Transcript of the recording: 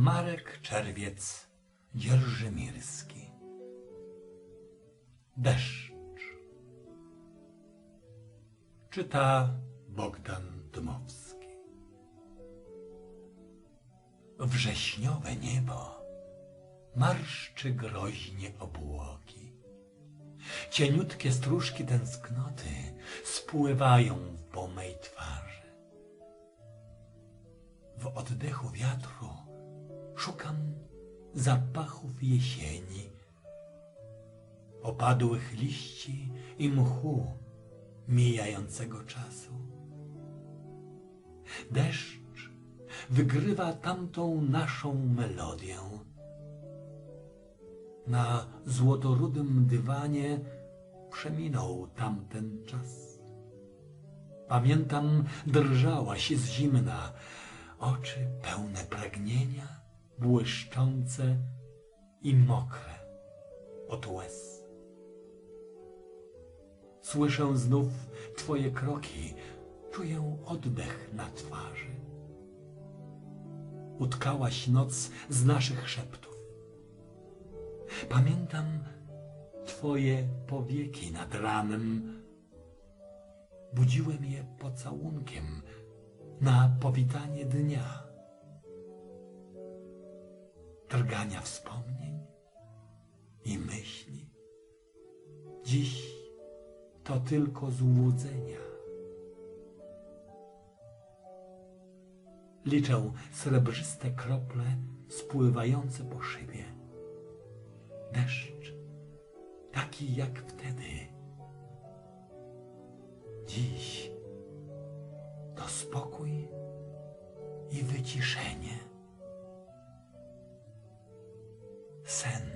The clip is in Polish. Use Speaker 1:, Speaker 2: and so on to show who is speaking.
Speaker 1: Marek Czerwiec Dzierżymirski Deszcz Czyta Bogdan Dmowski Wrześniowe niebo marszczy groźnie obłoki. Cieniutkie stróżki tęsknoty spływają w po mej twarzy. W oddechu wiatru szukam zapachów jesieni, opadłych liści i mchu mijającego czasu. Deszcz wygrywa tamtą naszą melodię. Na złotorudym dywanie przeminął tamten czas. Pamiętam, drżałaś z zimna, oczy pełne pragnienia, błyszczące i mokre od łez. Słyszę znów Twoje kroki, czuję oddech na twarzy. Utkałaś noc z naszych szeptów. Pamiętam Twoje powieki nad ranem. Budziłem je pocałunkiem na powitanie dnia. Drgania wspomnień i myśli. Dziś to tylko złudzenia. Liczę srebrzyste krople spływające po szybie. Deszcz, taki jak wtedy. Dziś to spokój i wyciszenie. sense.